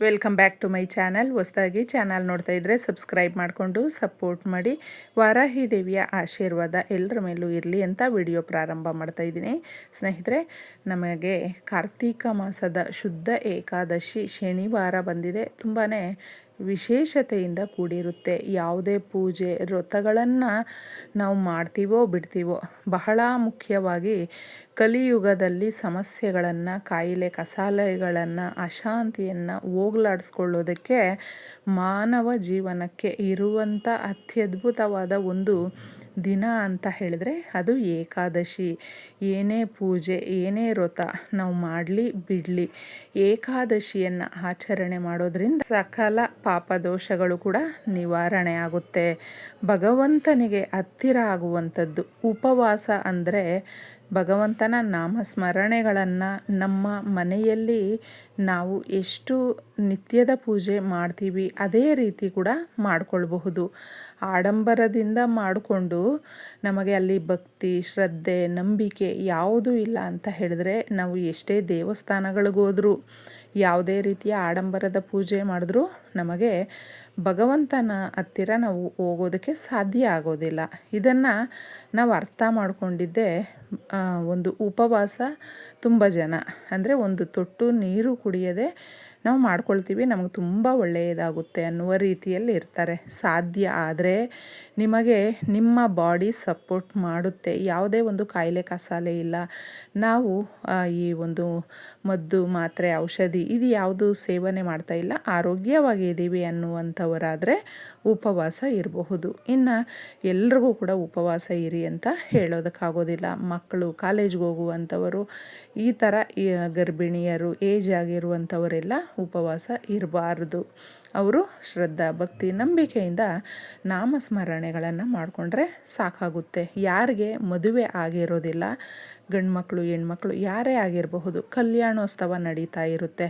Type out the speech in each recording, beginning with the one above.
Welcome back to my channel. ಹೊಸದಾಗಿ channel ನೋಡ್ತಾ ಇದ್ದರೆ ಸಬ್ಸ್ಕ್ರೈಬ್ ಮಾಡಿಕೊಂಡು ಸಪೋರ್ಟ್ ಮಾಡಿ. ವಾರಾಹಿ ದೇವಿಯ ಆಶೀರ್ವಾದ ಎಲ್ಲರ ಮೇಲೂ ಇರಲಿ ಅಂತ ವಿಡಿಯೋ ಪ್ರಾರಂಭ ಮಾಡ್ತಾ ಇದ್ದೀನಿ. ಸ್ನೇಹಿತರೆ, ನಮಗೆ ಕಾರ್ತೀಕ ಮಾಸದ ಶುದ್ಧ ಏಕಾದಶಿ ಶನಿವಾರ ಬಂದಿದೆ. ತುಂಬಾ ವಿಶೇಷತೆಯಿಂದ ಕೂಡಿರುತ್ತೆ. ಯಾವುದೇ ಪೂಜೆ ವ್ರತಗಳನ್ನು ನಾವು ಮಾಡ್ತೀವೋ ಬಿಡ್ತೀವೋ, ಬಹಳ ಮುಖ್ಯವಾಗಿ ಕಲಿಯುಗದಲ್ಲಿ ಸಮಸ್ಯೆಗಳನ್ನು, ಕಾಯಿಲೆ, ಕಸಾಲೆಗಳನ್ನು, ಅಶಾಂತಿಯನ್ನು ಹೋಗ್ಲಾಡಿಸ್ಕೊಳ್ಳೋದಕ್ಕೆ ಮಾನವ ಜೀವನಕ್ಕೆ ಇರುವಂಥ ಅತ್ಯದ್ಭುತವಾದ ಒಂದು ದಿನ ಅಂತ ಹೇಳಿದ್ರೆ ಅದು ಏಕಾದಶಿ. ಏನೇ ಪೂಜೆ, ಏನೇ ವ್ರತ ನಾವು ಮಾಡಲಿ ಬಿಡಲಿ. ಏಕಾದಶಿಯನ್ನು ಆಚರಣೆ ಮಾಡೋದ್ರಿಂದ ಸಕಲ ಪಾಪದೋಷಗಳು ಕೂಡ ನಿವಾರಣೆ ಆಗುತ್ತೆ ಭಗವಂತನಿಗೆ ಹತ್ತಿರ ಆಗುವಂಥದ್ದು ಉಪವಾಸ ಅಂದರೆ ಭಗವಂತನ ನಾಮಸ್ಮರಣೆಗಳನ್ನು ನಮ್ಮ ಮನೆಯಲ್ಲಿ ನಾವು ಎಷ್ಟು ನಿತ್ಯದ ಪೂಜೆ ಮಾಡ್ತೀವಿ ಅದೇ ರೀತಿ ಕೂಡ ಮಾಡಿಕೊಳ್ಬಹುದು. ಆಡಂಬರದಿಂದ ಮಾಡಿಕೊಂಡು ನಮಗೆ ಅಲ್ಲಿ ಭಕ್ತಿ, ಶ್ರದ್ಧೆ, ನಂಬಿಕೆ ಯಾವುದೂ ಇಲ್ಲ ಅಂತ ಹೇಳಿದ್ರೆ ನಾವು ಎಷ್ಟೇ ದೇವಸ್ಥಾನಗಳಿಗೋದ್ರೂ ಯಾವುದೇ ರೀತಿಯ ಆಡಂಬರದ ಪೂಜೆ ಮಾಡಿದ್ರೂ ನಮಗೆ ಭಗವಂತನ ಹತ್ತಿರ ನಾವು ಹೋಗೋದಕ್ಕೆ ಸಾಧ್ಯ ಆಗೋದಿಲ್ಲ. ಇದನ್ನು ನಾವು ಅರ್ಥ ಮಾಡಿಕೊಂಡಿದ್ದೇ ಒಂದು ಉಪವಾಸ ತುಂಬ ಜನ. ಅಂದರೆ ಒಂದು ತೊಟ್ಟು ನೀರು ಕುಡಿಯದೆ ನಾವು ಮಾಡ್ಕೊಳ್ತೀವಿ, ನಮಗೆ ತುಂಬ ಒಳ್ಳೆಯದಾಗುತ್ತೆ ಅನ್ನುವ ರೀತಿಯಲ್ಲಿ ಇರ್ತಾರೆ. ಸಾಧ್ಯ ಆದರೆ ನಿಮಗೆ ನಿಮ್ಮ ಬಾಡಿ ಸಪೋರ್ಟ್ ಮಾಡುತ್ತೆ. ಯಾವುದೇ ಒಂದು ಕಾಯಿಲೆ ಕಸಾಲೆ ಇಲ್ಲ. ನಾವು ಈ ಒಂದು ಮದ್ದು ಮಾತ್ರೆ, ಔಷಧಿ ಇದು ಯಾವುದು ಸೇವನೆ ಮಾಡ್ತಾ ಇಲ್ಲ. ಆರೋಗ್ಯವಾಗಿ ಇದ್ದೀವಿ ಅನ್ನುವಂಥವರಾದರೆ ಉಪವಾಸ ಇರಬಹುದು. ಇನ್ನು ಎಲ್ರಿಗೂ ಕೂಡ ಉಪವಾಸ ಇರಿ ಅಂತ ಹೇಳೋದಕ್ಕಾಗೋದಿಲ್ಲ. ಮಕ್ಕಳು, ಕಾಲೇಜ್ಗೆ ಹೋಗುವಂಥವರು ಈ ಥರ ಗರ್ಭಿಣಿಯರು, ಏಜ್ ಆಗಿರುವಂಥವರೆಲ್ಲ ಉಪವಾಸ ಇರಬಾರ್ದು. ಅವರು ಶ್ರದ್ಧಾ, ಭಕ್ತಿ, ನಂಬಿಕೆಯಿಂದ ನಾಮಸ್ಮರಣೆಗಳನ್ನು ಮಾಡಿಕೊಂಡ್ರೆ ಸಾಕಾಗುತ್ತೆ. ಯಾರಿಗೆ ಮದುವೆ ಆಗಿರೋದಿಲ್ಲ, ಗಂಡ್ಮಕ್ಳು, ಹೆಣ್ಮಕ್ಳು ಯಾರೇ ಆಗಿರಬಹುದು, ಕಲ್ಯಾಣೋತ್ಸವ ನಡೀತಾ ಇರುತ್ತೆ.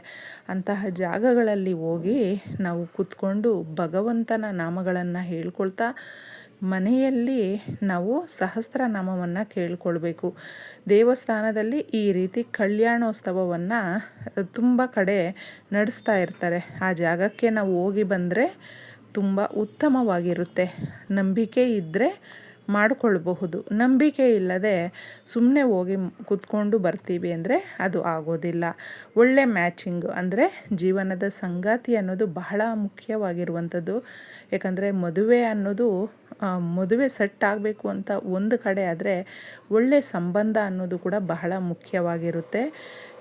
ಅಂತಹ ಜಾಗಗಳಲ್ಲಿ ಹೋಗಿ ನಾವು ಕೂತ್ಕೊಂಡು ಭಗವಂತನ ನಾಮಗಳನ್ನು ಹೇಳ್ಕೊಳ್ತಾ ಮನೆಯಲ್ಲಿ ನಾವು ಸಹಸ್ರನಾಮವನ್ನು ಕೇಳಿಕೊಳ್ಬೇಕು. ದೇವಸ್ಥಾನದಲ್ಲಿ ಈ ರೀತಿ ಕಲ್ಯಾಣೋತ್ಸವವನ್ನು ತುಂಬ ಕಡೆ ನಡೆಸ್ತಾ ಇರ್ತಾರೆ. ಆ ಜಾಗಕ್ಕೆ ನಾವು ಹೋಗಿ ಬಂದರೆ ತುಂಬ ಉತ್ತಮವಾಗಿರುತ್ತೆ. ನಂಬಿಕೆ ಇದ್ದರೆ ಮಾಡಿಕೊಳ್ಬಹುದು. ನಂಬಿಕೆ ಇಲ್ಲದೆ ಸುಮ್ಮನೆ ಹೋಗಿ ಕುತ್ಕೊಂಡು ಬರ್ತೀವಿ ಅಂದರೆ ಅದು ಆಗೋದಿಲ್ಲ. ಒಳ್ಳೆ ಮ್ಯಾಚಿಂಗ್ ಅಂದರೆ ಜೀವನದ ಸಂಗಾತಿ ಅನ್ನೋದು ಬಹಳ ಮುಖ್ಯವಾಗಿರುವಂಥದ್ದು ಯಾಕಂದರೆ ಮದುವೆ ಅನ್ನೋದು ಮದುವೆ ಸೆಟ್ ಆಗಬೇಕು ಅಂತ ಒಂದು ಕಡೆ ಆದರೆ ಒಳ್ಳೆಯ ಸಂಬಂಧ ಅನ್ನೋದು ಕೂಡ ಬಹಳ ಮುಖ್ಯವಾಗಿರುತ್ತೆ.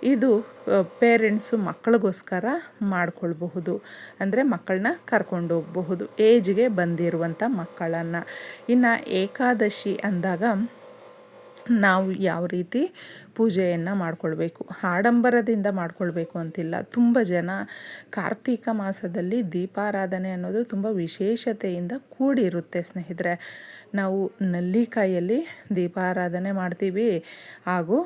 ಇದು ಪೇರೆಂಟ್ಸು ಮಕ್ಕಳಿಗೋಸ್ಕರ ಮಾಡಿಕೊಳ್ಬಹುದು. ಅಂದರೆ ಮಕ್ಕಳನ್ನ ಕರ್ಕೊಂಡು ಹೋಗಬಹುದು. ಏಜ್ಗೆ ಬಂದಿರುವಂಥ ಮಕ್ಕಳನ್ನು. ಇನ್ನು ಏಕಾದಶಿ ಅಂದಾಗ ನಾವು ಯಾವ ರೀತಿ ಪೂಜೆಯನ್ನು ಮಾಡಿಕೊಳ್ಬೇಕು, ಆಡಂಬರದಿಂದ ಮಾಡಿಕೊಳ್ಬೇಕು ಅಂತಿಲ್ಲ. ತುಂಬ ಜನ ಕಾರ್ತೀಕ ಮಾಸದಲ್ಲಿ ದೀಪಾರಾಧನೆ ಅನ್ನೋದು ತುಂಬ ವಿಶೇಷತೆಯಿಂದ ಕೂಡಿರುತ್ತೆ ಸ್ನೇಹಿತರೆ. ನಾವು ನಲ್ಲಿಕಾಯಲ್ಲಿ ದೀಪಾರಾಧನೆ ಮಾಡ್ತೀವಿ. ಹಾಗೂ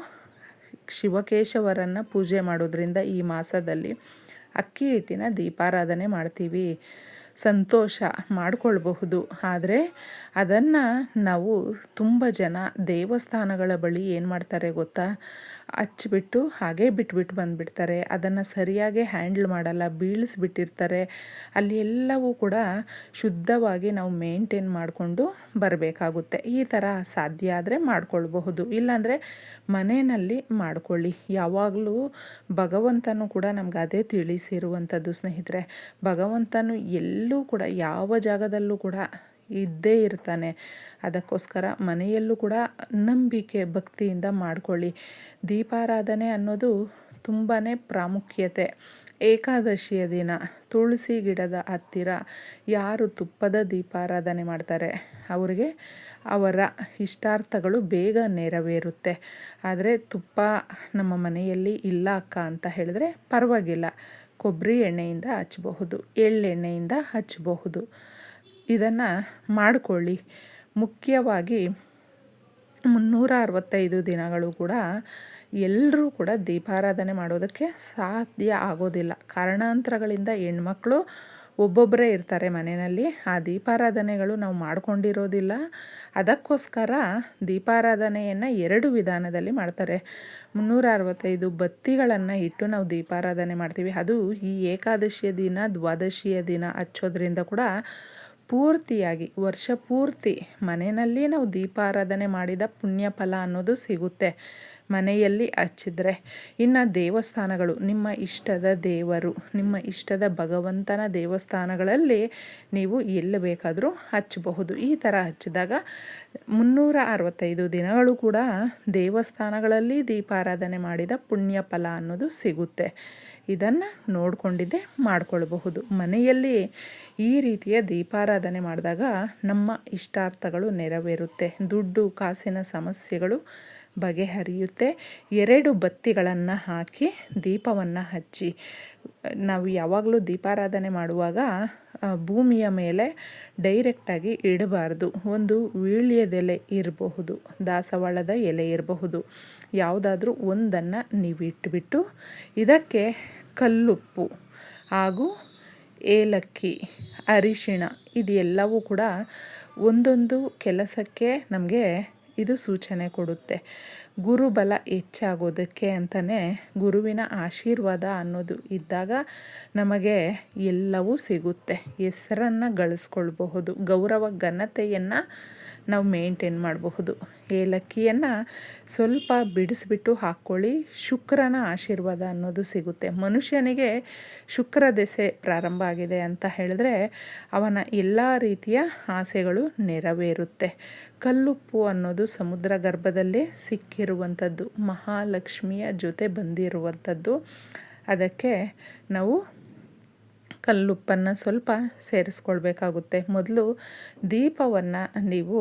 ಶಿವಕೇಶವರನ್ನು ಪೂಜೆ ಮಾಡೋದ್ರಿಂದ ಈ ಮಾಸದಲ್ಲಿ ಅಕ್ಕಿ ಹಿಟ್ಟಿನ ದೀಪಾರಾಧನೆ ಮಾಡ್ತೀವಿ. ಸಂತೋಷ ಮಾಡಿಕೊಳ್ಬಹುದು. ಆದರೆ ಅದನ್ನು ನಾವು ತುಂಬ ಜನ ದೇವಸ್ಥಾನಗಳ ಬಳಿ ಏನು ಮಾಡ್ತಾರೆ ಗೊತ್ತಾ? ಹಚ್ಚಿಬಿಟ್ಟು ಹಾಗೆ ಬಿಟ್ಬಿಟ್ಟು ಬಂದುಬಿಡ್ತಾರೆ. ಅದನ್ನು ಸರಿಯಾಗಿ ಹ್ಯಾಂಡ್ಲ್ ಮಾಡಲ್ಲ, ಬೀಳಿಸ್ಬಿಟ್ಟಿರ್ತಾರೆ. ಅಲ್ಲಿ ಎಲ್ಲವೂ ಕೂಡ ಶುದ್ಧವಾಗಿ ನಾವು ಮೇಂಟೈನ್ ಮಾಡಿಕೊಂಡು ಬರಬೇಕಾಗುತ್ತೆ. ಈ ಥರ ಸಾಧ್ಯ ಆದರೆ ಮಾಡಿಕೊಳ್ಬಹುದು. ಇಲ್ಲಾಂದರೆ ಮನೆಯಲ್ಲಿ ಮಾಡ್ಕೊಳ್ಳಿ. ಯಾವಾಗಲೂ ಭಗವಂತನು ಕೂಡ ನಮ್ಗೆ ಅದೇ ತಿಳಿಸಿರುವಂಥದ್ದು ಸ್ನೇಹಿತರೆ. ಭಗವಂತನು ಎಲ್ಲೂ ಕೂಡ, ಯಾವ ಜಾಗದಲ್ಲೂ ಕೂಡ ಇದ್ದೇ ಇರ್ತಾನೆ. ಅದಕ್ಕೋಸ್ಕರ ಮನೆಯಲ್ಲೂ ಕೂಡ ನಂಬಿಕೆ, ಭಕ್ತಿಯಿಂದ ಮಾಡ್ಕೊಳ್ಳಿ. ದೀಪಾರಾಧನೆ ಅನ್ನೋದು ತುಂಬಾ ಪ್ರಾಮುಖ್ಯತೆ. ಏಕಾದಶಿಯ ದಿನ, ತುಳಸಿ ಗಿಡದ ಹತ್ತಿರ ಯಾರು ತುಪ್ಪದ ದೀಪಾರಾಧನೆ ಮಾಡ್ತಾರೆ, ಅವರಿಗೆ ಅವರ ಇಷ್ಟಾರ್ಥಗಳು ಬೇಗ ನೆರವೇರುತ್ತೆ. ಆದರೆ ತುಪ್ಪ ನಮ್ಮ ಮನೆಯಲ್ಲಿ ಇಲ್ಲ ಅಕ್ಕ ಅಂತ ಹೇಳಿದ್ರೆ ಪರವಾಗಿಲ್ಲ. ಕೊಬ್ಬರಿ ಎಣ್ಣೆಯಿಂದ ಹಚ್ಚಬಹುದು ಎಳ್ಳೆಣ್ಣೆಯಿಂದ ಹಚ್ಚಬಹುದು ಇದನ್ನು ಮಾಡಿಕೊಳ್ಳಿ. ಮುಖ್ಯವಾಗಿ ಮುನ್ನೂರ ಅರವತ್ತೈದು ದಿನಗಳು ಕೂಡ ಎಲ್ಲರೂ ಕೂಡ ದೀಪಾರಾಧನೆ ಮಾಡೋದಕ್ಕೆ ಸಾಧ್ಯ ಆಗೋದಿಲ್ಲ. ಕಾರಣಾಂತರಗಳಿಂದ ಹೆಣ್ಮಕ್ಳು ಒಬ್ಬೊಬ್ಬರೇ ಇರ್ತಾರೆ ಮನೆಯಲ್ಲಿ. ಆ ದೀಪಾರಾಧನೆಗಳು ನಾವು ಮಾಡ್ಕೊಂಡಿರೋದಿಲ್ಲ. ಅದಕ್ಕೋಸ್ಕರ ದೀಪಾರಾಧನೆಯನ್ನು ಎರಡು ವಿಧಾನದಲ್ಲಿ ಮಾಡ್ತಾರೆ. ಮುನ್ನೂರ ಅರವತ್ತೈದು ಬತ್ತಿಗಳನ್ನು ಇಟ್ಟು ನಾವು ದೀಪಾರಾಧನೆ ಮಾಡ್ತೀವಿ. ಅದು ಈ ಏಕಾದಶಿಯ ದಿನ, ದ್ವಾದಶಿಯ ದಿನ ಹಚ್ಚೋದ್ರಿಂದ ಕೂಡ ಪೂರ್ತಿಯಾಗಿ, ವರ್ಷ ಪೂರ್ತಿ ಮನೆಯಲ್ಲಿ ನಾವು ದೀಪಾರಾಧನೆ ಮಾಡಿದ ಪುಣ್ಯ ಫಲ ಅನ್ನೋದು ಸಿಗುತ್ತೆ. ಮನೆಯಲ್ಲಿ ಹಚ್ಚಿದ್ರೆ ಇನ್ನು ದೇವಸ್ಥಾನಗಳು, ನಿಮ್ಮ ಇಷ್ಟದ ದೇವರು, ನಿಮ್ಮ ಇಷ್ಟದ ಭಗವಂತನ ದೇವಸ್ಥಾನಗಳಲ್ಲಿ ನೀವು ಎಲ್ಲಿ ಬೇಕಾದರೂ ಹಚ್ಚಬಹುದು. ಈ ಥರ ಹಚ್ಚಿದಾಗ ಮುನ್ನೂರ ಅರವತ್ತೈದು ದಿನಗಳು ಕೂಡ ದೇವಸ್ಥಾನಗಳಲ್ಲಿ ದೀಪಾರಾಧನೆ ಮಾಡಿದ ಪುಣ್ಯ ಫಲ ಅನ್ನೋದು ಸಿಗುತ್ತೆ. ಇದನ್ನು ನೋಡಿಕೊಂಡಿದ್ದೆ, ಮಾಡಿಕೊಳ್ಬಹುದು. ಮನೆಯಲ್ಲಿ ಈ ರೀತಿಯ ದೀಪಾರಾಧನೆ ಮಾಡಿದಾಗ ನಮ್ಮ ಇಷ್ಟಾರ್ಥಗಳು ನೆರವೇರುತ್ತೆ. ದುಡ್ಡು, ಕಾಸಿನ ಸಮಸ್ಯೆಗಳು ಬಗೆಹರಿಯುತ್ತೆ. ಎರಡು ಬತ್ತಿಗಳನ್ನು ಹಾಕಿ ದೀಪವನ್ನು ಹಚ್ಚಿ. ನಾವು ಯಾವಾಗಲೂ ದೀಪಾರಾಧನೆ ಮಾಡುವಾಗ ಭೂಮಿಯ ಮೇಲೆ ಡೈರೆಕ್ಟಾಗಿ ಇಡಬಾರ್ದು. ಒಂದು ವೀಳ್ಯದೆಲೆ ಇರಬಹುದು, ದಾಸವಾಳದ ಎಲೆ ಇರಬಹುದು. ಯಾವುದಾದ್ರೂ ಒಂದನ್ನು ನೀವು ಇಟ್ಬಿಟ್ಟು, ಇದಕ್ಕೆ ಕಲ್ಲುಪ್ಪು ಹಾಗೂ ಏಲಕ್ಕಿ, ಅರಿಶಿಣ ಇದೆಲ್ಲವೂ ಕೂಡ ಒಂದೊಂದು ಕೆಲಸಕ್ಕೆ ನಮಗೆ ಇದು ಸೂಚನೆ ಕೊಡುತ್ತೆ. ಗುರುಬಲ ಹೆಚ್ಚಾಗೋದಕ್ಕೆ ಅಂತಲೇ ಗುರುವಿನ ಆಶೀರ್ವಾದ ಅನ್ನೋದು ಇದ್ದಾಗ ನಮಗೆ ಎಲ್ಲವೂ ಸಿಗುತ್ತೆ. ಹೆಸರನ್ನು ಗಳಿಸ್ಕೊಳ್ಬಹುದು, ಗೌರವ ಘನತೆಯನ್ನು ನಾವು ಮೇಂಟೈನ್ ಮಾಡಬಹುದು. ಏಲಕ್ಕಿಯನ್ನು ಸ್ವಲ್ಪ ಬಿಡಿಸ್ಬಿಟ್ಟು ಹಾಕ್ಕೊಳ್ಳಿ. ಶುಕ್ರನ ಆಶೀರ್ವಾದ ಅನ್ನೋದು ಸಿಗುತ್ತೆ. ಮನುಷ್ಯನಿಗೆ ಶುಕ್ರ ದೆಸೆ ಪ್ರಾರಂಭ ಆಗಿದೆ ಅಂತ ಹೇಳಿದ್ರೆ ಅವನ ಎಲ್ಲ ರೀತಿಯ ಆಸೆಗಳು ನೆರವೇರುತ್ತೆ. ಕಲ್ಲುಪ್ಪು ಅನ್ನೋದು ಸಮುದ್ರ ಗರ್ಭದಲ್ಲೇ ಸಿಕ್ಕಿರುವಂಥದ್ದು. ಮಹಾಲಕ್ಷ್ಮಿಯ ಜೊತೆ ಬಂದಿರುವಂಥದ್ದು. ಅದಕ್ಕೆ ನಾವು ಕಲ್ಲುಪ್ಪನ್ನು ಸ್ವಲ್ಪ ಸೇರಿಸ್ಕೊಳ್ಬೇಕಾಗುತ್ತೆ. ಮೊದಲು ದೀಪವನ್ನು ನೀವು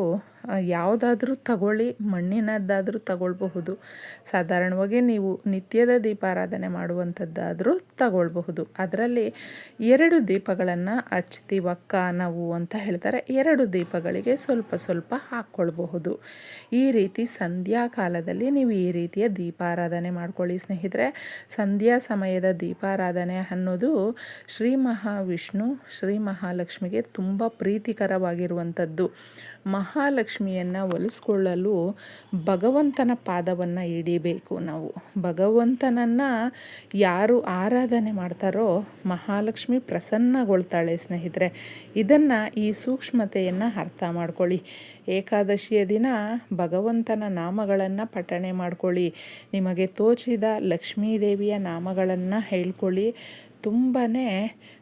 ಯಾವುದಾದ್ರೂ ತಗೊಳ್ಳಿ, ಮಣ್ಣಿನದ್ದಾದರೂ ತಗೊಳ್ಬಹುದು. ಸಾಧಾರಣವಾಗಿ ನೀವು ನಿತ್ಯದ ದೀಪಾರಾಧನೆ ಮಾಡುವಂಥದ್ದಾದರೂ ತಗೊಳ್ಬಹುದು. ಅದರಲ್ಲಿ ಎರಡು ದೀಪಗಳನ್ನು ಹಚ್ತೀವಕ್ಕ ನಾವು ಅಂತ ಹೇಳ್ತಾರೆ. ಎರಡು ದೀಪಗಳಿಗೆ ಸ್ವಲ್ಪ ಸ್ವಲ್ಪ ಹಾಕ್ಕೊಳ್ಬಹುದು. ಈ ರೀತಿ ಸಂಧ್ಯಾ ಕಾಲದಲ್ಲಿ ನೀವು ಈ ರೀತಿಯ ದೀಪಾರಾಧನೆ ಮಾಡ್ಕೊಳ್ಳಿ ಸ್ನೇಹಿತರೆ. ಸಂಧ್ಯಾ ಸಮಯದ ದೀಪಾರಾಧನೆ ಅನ್ನೋದು ಶ್ರೀ ಮಹಾವಿಷ್ಣು, ಶ್ರೀ ಮಹಾಲಕ್ಷ್ಮಿಗೆ ತುಂಬ ಪ್ರೀತಿಕರವಾಗಿರುವಂಥದ್ದು. ಮಹಾಲಕ್ಷ್ಮಿಯನ್ನು ಒಲಿಸ್ಕೊಳ್ಳಲು ಭಗವಂತನ ಪಾದವನ್ನು ಹಿಡಿಬೇಕು ನಾವು. ಭಗವಂತನನ್ನು ಯಾರು ಆರಾಧನೆ ಮಾಡ್ತಾರೋ ಮಹಾಲಕ್ಷ್ಮಿ ಪ್ರಸನ್ನಗೊಳ್ತಾಳೆ ಸ್ನೇಹಿತರೆ. ಇದನ್ನು ಈ ಸೂಕ್ಷ್ಮತೆಯನ್ನು ಅರ್ಥ ಮಾಡ್ಕೊಳ್ಳಿ. ಏಕಾದಶಿಯ ದಿನ ಭಗವಂತನ ನಾಮಗಳನ್ನು ಪಠಣೆ ಮಾಡ್ಕೊಳ್ಳಿ. ನಿಮಗೆ ತೋಚಿದ ಲಕ್ಷ್ಮೀದೇವಿಯ ನಾಮಗಳನ್ನು ಹೇಳ್ಕೊಳ್ಳಿ. ತುಂಬಾ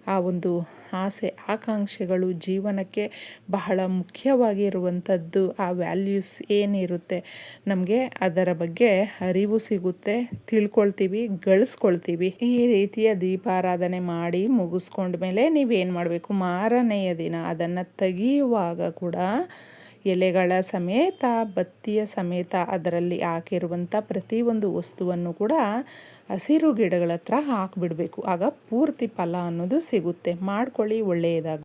ಆ ಒಂದು ಆಸೆ, ಆಕಾಂಕ್ಷೆಗಳು ಜೀವನಕ್ಕೆ ಬಹಳ ಮುಖ್ಯವಾಗಿರುವಂಥದ್ದು ಆ ವ್ಯಾಲ್ಯೂಸ್ ಏನಿರುತ್ತೆ ನಮಗೆ ಅದರ ಬಗ್ಗೆ ಅರಿವು ಸಿಗುತ್ತೆ, ತಿಳ್ಕೊಳ್ತೀವಿ, ಗಳಿಸ್ಕೊಳ್ತೀವಿ. ಈ ರೀತಿಯ ದೀಪಾರಾಧನೆ ಮಾಡಿ ಮುಗಿಸ್ಕೊಂಡ್ಮೇಲೆ ನೀವೇನು ಮಾಡಬೇಕು? ಮಾರನೆಯ ದಿನ ಅದನ್ನು ತೆಗೆಯುವಾಗ ಕೂಡ ಎಲೆಗಳ ಸಮೇತ, ಬತ್ತಿಯ ಸಮೇತ ಅದರಲ್ಲಿ ಹಾಕಿರುವಂಥ ಪ್ರತಿಯೊಂದು ವಸ್ತುವನ್ನು ಕೂಡ ಹಸಿರು ಗಿಡಗಳ ಹತ್ರ ಹಾಕಿಬಿಡಬೇಕು. ಆಗ ಪೂರ್ತಿ ಫಲ ಅನ್ನೋದು ಸಿಗುತ್ತೆ. ಮಾಡ್ಕೊಳ್ಳಿ ಒಳ್ಳೆಯದಾಗ.